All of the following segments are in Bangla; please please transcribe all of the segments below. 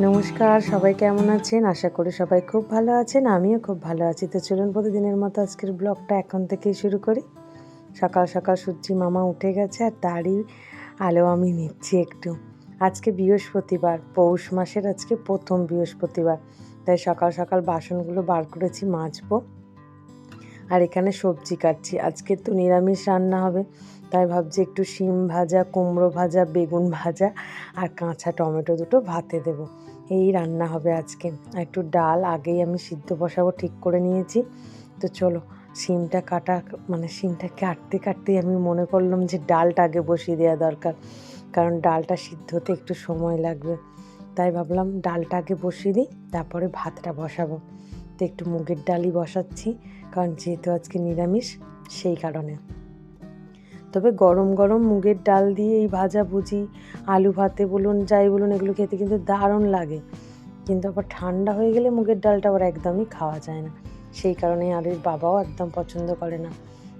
নমস্কার, সবাই কেমন আছেন? আশা করি সবাই খুব ভালো আছেন, আমিও খুব ভালো আছি। তো চলুন প্রতিদিনের মতো আজকের ব্লগটা এখন থেকেই শুরু করি। সকাল সকাল সূর্যি মামা উঠে গেছে আর তারই আলো আমি নিচ্ছি একটু। আজকে বৃহস্পতিবার, পৌষ মাসের আজকে প্রথম বৃহস্পতিবার। তাই সকাল সকাল বাসনগুলো বার করেছি, মাজবো। আর এখানে সবজি কাটছি। আজকে তো নিরামিষ রান্না হবে তাই ভাবছি একটু শিম ভাজা, কুমড়ো ভাজা, বেগুন ভাজা আর কাঁচা টমেটো দুটো ভাতে দেব। এই রান্না হবে আজকে। আর একটু ডাল আগেই আমি সিদ্ধ বসাবো, ঠিক করে নিয়েছি। তো চলো, শিমটা কাটা মানে শিমটা কাটতে কাটতেই আমি মনে করলাম যে ডালটা আগে বসিয়ে দেওয়া দরকার। কারণ ডালটা সিদ্ধ হতে একটু সময় লাগবে। তাই ভাবলাম ডালটা আগে বসিয়ে দিই, তারপরে ভাতটা বসাবো। তো একটু মুগের ডালই বসাচ্ছি, কারণ যেহেতু আজকে নিরামিষ, সেই কারণে। তবে গরম গরম মুগের ডাল দিয়ে এই ভাজা ভুজি, আলু ভাতে বলুন, যাই বলুন, এগুলো খেতে কিন্তু দারুণ লাগে। কিন্তু আবার ঠান্ডা হয়ে গেলে মুগের ডালটা আবার একদমই খাওয়া যায় না। সেই কারণে আলুর বাবাও একদম পছন্দ করে না।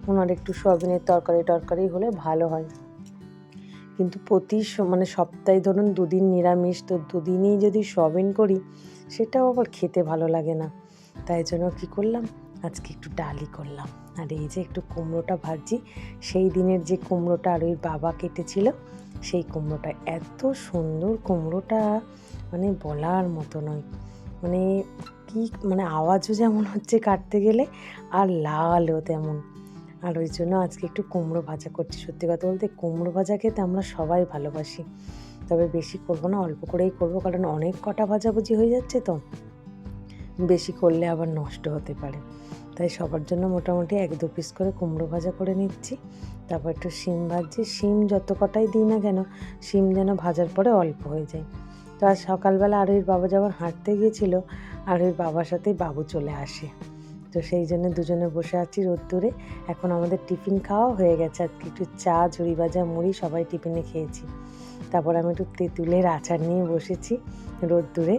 ওনার একটু সোয়াবিনের তরকারি, টরকারি হলে ভালো হয়। কিন্তু প্রতি মানে সপ্তাহে ধরুন দুদিন নিরামিষ, তো দুদিনই যদি সোয়াবিন করি, সেটাও আবার খেতে ভালো লাগে না। তাই জন্য কী করলাম? আজকে একটু ডালই করলাম। আর এই যে একটু কুমড়োটা ভাজছি, সেই দিনের যে কুমড়োটা আর ওই বাবা কেটেছিল, সেই কুমড়োটা এত সুন্দর কুমড়োটা মানে বলার মতো নয়। মানে কি মানে আওয়াজও যেমন হচ্ছে কাটতে গেলে, আর লালও তেমন। আর ওই জন্য আজকে একটু কুমড়ো ভাজা করছি। সত্যি কথা বলতে কুমড়ো ভাজা খেতে আমরা সবাই ভালোবাসি। তবে বেশি করব না, অল্প করেই করব, কারণ অনেক কটা ভাজাভুজি হয়ে যাচ্ছে তো। বেশি করলে আবার নষ্ট হতে পারে। তাই সবার জন্য মোটামুটি এক দু পিস করে কুমড়ো ভাজা করে নিচ্ছি। তারপর একটু শিম ভাজছি। শিম যত কটাই দিই না কেন, শিম যেন ভাজার পরে অল্প হয়ে যায়। তো আজ সকালবেলা আরোহীর বাবা যখন হাঁটতে গিয়েছিল আরোহীর বাবার সাথেই বাবু চলে আসে। তো সেই জন্য দুজনে বসে আছি রোদ্দুরে। এখন আমাদের টিফিন খাওয়া হয়ে গেছে। আজকে একটু চা, ঝুড়ি ভাজা, মুড়ি সবাই টিফিনে খেয়েছি। তারপর আমি একটু তেঁতুলের আচার নিয়ে বসেছি রোদ্দুরে।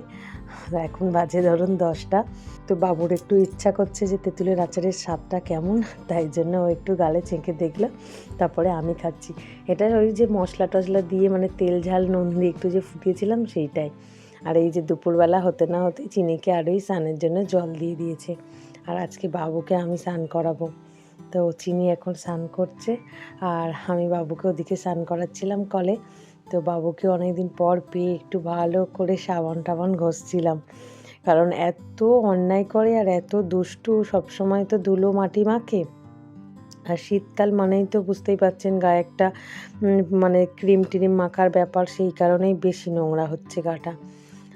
এখন বাজে ধরুন দশটা। তো বাবুর একটু ইচ্ছা করছে যে তেঁতুলের আচারের স্বাদটা কেমন, তাই জন্য ও একটু গালে চেঁকে দেখল। তারপরে আমি খাচ্ছি। এটা ওই যে মশলা টশলা দিয়ে মানে তেল, ঝাল, নুন দিয়ে একটু যে ফুটিয়েছিলাম সেইটাই। আর এই যে দুপুরবেলা হতে না হতে চিনিকে আরোই স্নানের জন্য জল দিয়ে দিয়েছে। আর আজকে বাবুকে আমি স্নান করাবো। তো চিনি এখন স্নান করছে। আর আমি বাবুকে ওদিকে স্নান করাচ্ছিলাম কলে। তো বাবুকে অনেকদিন পর পেয়ে একটু ভালো করে সাবান টাবান ঘষছিলাম। কারণ এত অন্যায় করে আর এত দুষ্টু, সবসময় তো ধুলো মাটি মাখে। আর শীতকাল মানেই তো বুঝতেই পারছেন গায়ে একটা মানে ক্রিম টিরিম মাখার ব্যাপার, সেই কারণেই বেশি নোংরা হচ্ছে গাটা।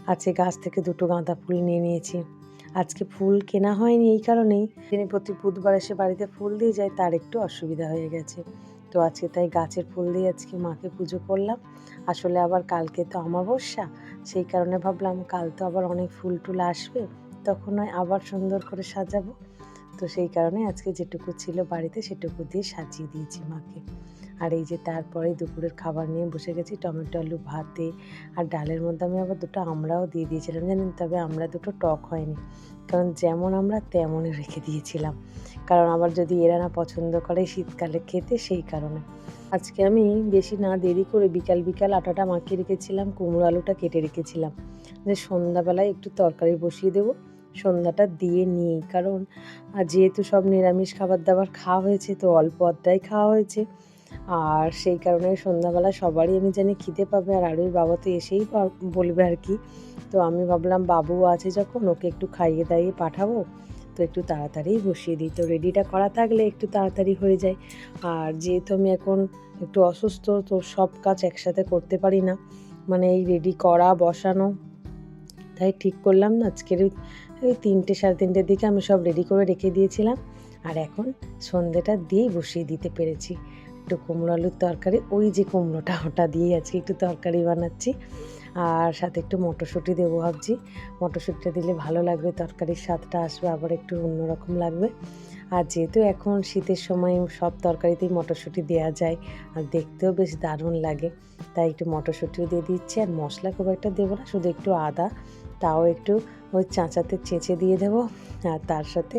আছে গাছ থেকে দুটো গাঁদা ফুল নিয়ে নিয়েছি। আজকে ফুল কেনা হয়নি এই কারণেই। তিনি প্রতি বুধবার এসে বাড়িতে ফুল দিয়ে যায়, তার একটু অসুবিধা হয়ে গেছে। তো আজকে তাই গাছের ফুল দিয়ে আজকে মাকে পুজো করলাম। আসলে আবার কালকে তো অমাবস্যা, সেই কারণে ভাবলাম কাল তো আবার অনেক ফুল টুল আসবে, তখন আবার সুন্দর করে সাজাবো। তো সেই কারণে আজকে যেটুকু ছিল বাড়িতে সেটুকু দিয়ে সাজিয়ে দিয়েছি মাকে। আর এই যে তারপরে দুপুরের খাবার নিয়ে বসে গেছি, টমেটো, আলু ভাতে আর ডালের মধ্যে আমি আবার দুটো আমরাও দিয়ে দিয়েছিলাম, জানেন? তবে আমরা দুটো টক হয়নি। কারণ যেমন আমরা তেমনই রেখে দিয়েছিলাম। কারণ আবার যদি এরা না পছন্দ করে শীতকালে খেতে সেই কারণে। আজকে আমি বেশি না দেরি করে বিকাল বিকাল আটাটা মাখিয়ে রেখেছিলাম, কুমড়ো আলুটা কেটে রেখেছিলাম। যে সন্ধ্যাবেলায় একটু তরকারি বসিয়ে দেবো সন্ধ্যাটা দিয়ে নিই। কারণ যেহেতু সব নিরামিষ খাবার দাবার খাওয়া হয়েছে, তো অল্প অর্ধাই খাওয়া হয়েছে। আর সেই কারণে সন্ধ্যাবেলা সবারই আমি জানি খিদে পাবে আর আরোই বাবা তো এসেই বলবে আর কি। তো আমি ভাবলাম, বাবু আছে যখন, ওকে একটু খাইয়ে দাইয়ে পাঠাবো। তো একটু তাড়াতাড়ি বসিয়ে দিই। তো রেডিটা করা থাকলে একটু তাড়াতাড়ি হয়ে যায়। আর যেহেতু আমি এখন একটু অসুস্থ, তো সব কাজ একসাথে করতে পারি না। মানে এই রেডি করা, বসানো, তাই ঠিক করলাম না। আজকের ওই- তিনটে সাড়ে তিনটের দিকে আমি সব রেডি করে রেখে দিয়েছিলাম। আর এখন সন্ধেটা দিয়েই বসিয়ে দিতে পেরেছি। একটু কুমড়ো আলুর তরকারি, ওই যে কুমড়োটা ওটা দিয়েই আজকে একটু তরকারি বানাচ্ছি। আর সাথে একটু মটরশুঁটি দেবো ভাবছি। মটরশুঁটিটা দিলে ভালো লাগবে, তরকারির স্বাদটা আসবে, আবার একটু অন্যরকম লাগবে। আর যেহেতু এখন শীতের সময় সব তরকারিতেই মটরশুঁটি দেওয়া যায়, আর দেখতেও বেশ দারুণ লাগে। তাই একটু মটরশুঁটিও দিয়ে দিচ্ছি, আর মশলা খুব একটা দেবো না, শুধু একটু আদা, তাও একটু ওই চাঁচাতে চেঁচে দিয়ে দেবো, আর তার সাথে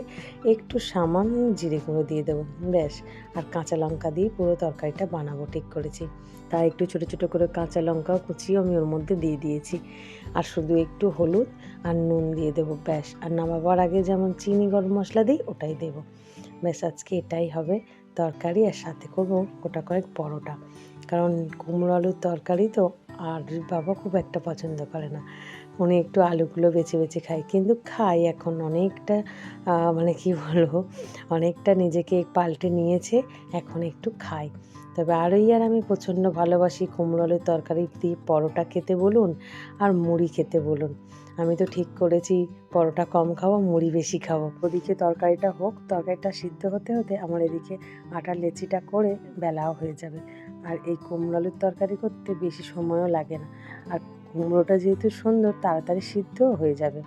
একটু সামান্য জিরে গুঁড়ো দিয়ে দেবো, ব্যাস। আর কাঁচা লঙ্কা দিয়ে পুরো তরকারিটা বানাবো, ঠিক করেছি। তাই একটু ছোটো ছোটো করে কাঁচা লঙ্কাও কুচিয়ে আমি ওর মধ্যে দিয়ে দিয়েছি। আর শুধু একটু হলুদ আর নুন দিয়ে দেবো, ব্যাস। আর নামাবার আগে যেমন চিনি, গরম মশলা দিই, ওটাই দেবো। ব্যাস, আজকে এটাই হবে তরকারি, আর সাথে করব গোটা কয়েক পরোটা। কারণ কুমড়ো আলুর তরকারি তো আর বাবা খুব একটা পছন্দ করে না। উনি একটু আলুগুলো বেছে বেছে খায়, কিন্তু খাই এখন অনেকটা মানে কি বলব, অনেকটা নিজেকে পাল্টে নিয়েছে, এখন একটু খাই তবে আরই আর আমি প্রচণ্ড ভালোবাসি কুমড়ো আলুর তরকারি দিয়ে পরোটা খেতে বলুন আর মুড়ি খেতে বলুন। আমি তো ঠিক করেছি পরোটা কম খাব, মুড়ি বেশি খাব। ওদিকে তরকারিটা হোক, তরকারিটা সিদ্ধ হতে হতে আমার এদিকে আটার লেচিটা করে বেলাও হয়ে যাবে। আর এই কুমড়ো আলুর তরকারি করতে বেশি সময়ও লাগে না। আর কুমড়োটা যেহেতু সুন্দর, তাড়াতাড়ি সিদ্ধও হয়ে যাবে।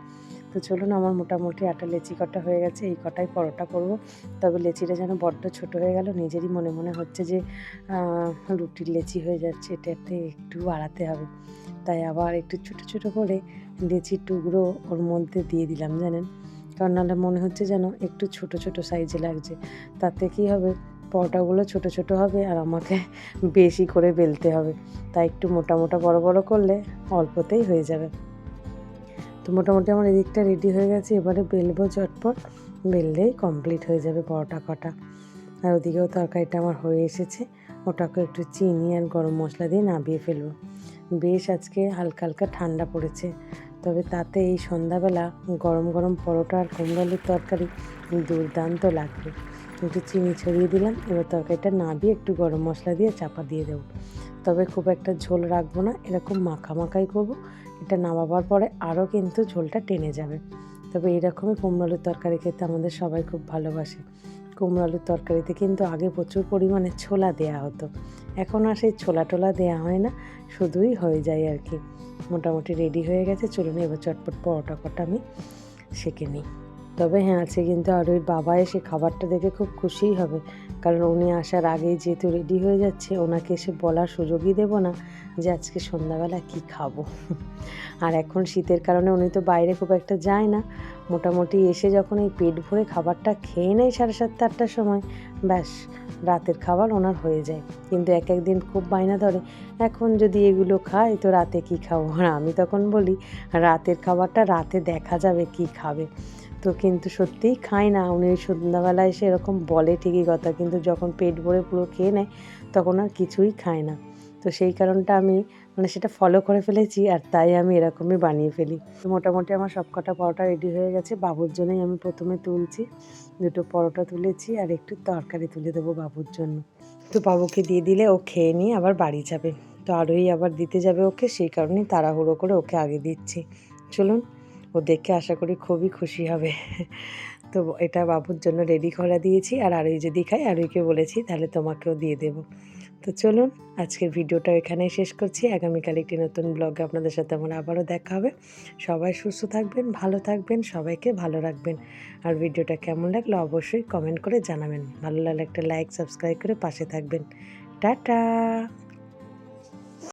তো চলুন আমার মোটামুটি আটা লেচি কটা হয়ে গেছে, এই কটাই পরোটা করব। তবে লেচিটা যেন বড্ড ছোট হয়ে গেল, নিজেরই মনে মনে হচ্ছে যে রুটির লেচি হয়ে যাচ্ছে, এটাতে একটু বাড়াতে হবে। তাই আবার একটু ছোট ছোট করে লেচির টুকরো ওর মধ্যে দিয়ে দিলাম, জানেন? কারণ নাহলে মনে হচ্ছে যেন একটু ছোট ছোট সাইজে লাগছে। তাতে কি হবে? পরোটাগুলো ছোট ছোট হবে আর আমাকে বেশি করে বেলতে হবে। তাই একটু মোটা মোটা বড় বড় করলে অল্পতেই হয়ে যাবে। তো মোটামুটি আমার এদিকটা রেডি হয়ে গেছে, এবারে বেলবো চটপট বেললেই কমপ্লিট হয়ে যাবে পরোটা কটা। আর ওদিকেও তরকারিটা আমার হয়ে এসেছে, ওটাকে একটু চিনি আর গরম মশলা দিয়ে নাবিয়ে ফেলব। বেশ আজকে হালকা হালকা ঠান্ডা পড়েছে, তবে তাতে এই সন্ধ্যাবেলা গরম গরম পরোটা আর কুমড়ালুর তরকারি দুর্দান্ত লাগবে। একটু চিনি ছড়িয়ে দিলাম, এবার তরকারিটা নাবিয়ে একটু গরম মশলা দিয়ে চাপা দিয়ে দেবো। তবে খুব একটা ঝোল রাখব না, এরকম মাখা মাখাই করব এটা নামাবার পরে আরও কিন্তু ঝোলটা টেনে যাবে। তবে এইরকমই কুমড়ো তরকারি খেতে আমাদের সবাই খুব ভালোবাসে। কুমড়ো আলুর তরকারিতে কিন্তু আগে প্রচুর পরিমাণে ছোলা দেয়া হতো। এখন আর সেই ছোলা টোলা দেওয়া হয় না, শুধুই হয়ে যায় আর কি। মোটামুটি রেডি হয়ে গেছে, চলুন এবার চটপট পরোটা কটা আমি সেঁকে নিই। তবে হ্যাঁ আছে কিন্তু আর ওই বাবা এসে খাবারটা দেখে খুব খুশিই হবে। কারণ উনি আসার আগেই যেহেতু রেডি হয়ে যাচ্ছে, ওনাকে এসে বলার সুযোগই দেবো না যে আজকে সন্ধ্যাবেলা কি খাব। আর এখন শীতের কারণে উনি তো বাইরে খুব একটা যায় না। মোটামুটি এসে যখন এই পেট ভরে খাবারটা খেয়ে নেয় সাড়ে সাতটা, আটটার সময়, ব্যাস, রাতের খাবার ওনার হয়ে যায়। কিন্তু এক একদিন খুব বায়না ধরে, এখন যদি এগুলো খাই, তো রাতে কি খাব? আর আমি তখন বলি, রাতের খাবারটা রাতে দেখা যাবে কি খাবে। তো কিন্তু সত্যিই খায় না। উনি সন্ধ্যাবেলা এসে এরকম বলে ঠিকই কথা, কিন্তু যখন পেট ভরে পুরো খেয়ে নেয়, তখন আর কিছুই খায় না। তো সেই কারণটা আমি মানে সেটা ফলো করে ফেলেছি আর তাই আমি এরকমই বানিয়ে ফেলি। তো মোটামুটি আমার সব কটা পরোটা রেডি হয়ে গেছে। বাবুর জন্যই আমি প্রথমে তুলছি। দুটো পরোটা তুলেছি আর একটু তরকারি তুলে দেবো বাবুর জন্য। তো বাবুকে দিয়ে দিলে ও খেয়ে নিয়ে আবার বাড়ি যাবে। তো আরোই আবার দিতে যাবে ওকে, সেই কারণেই তাড়াহুড়ো করে ওকে আগে দিচ্ছি। চলুন ও দেখে আশা করি খুবই খুশি হবে। তো এটা বাবুর জন্য রেডি করা দিয়েছি আর আরোই যদি খাই আরোইকে বলেছি তাহলে তোমাকেও দিয়ে দেবো। তো চলুন আজকের ভিডিওটা এখানেই শেষ করছি। আগামীকাল একটি নতুন ব্লগে আপনাদের সাথে আমার আবারও দেখা হবে। সবাই সুস্থ থাকবেন, ভালো থাকবেন, সবাইকে ভালো রাখবেন। আর ভিডিওটা কেমন লাগল অবশ্যই কমেন্ট করে জানাবেন। ভালো লাগলে একটা লাইক সাবস্ক্রাইব করে পাশে থাকবেন। টাটা!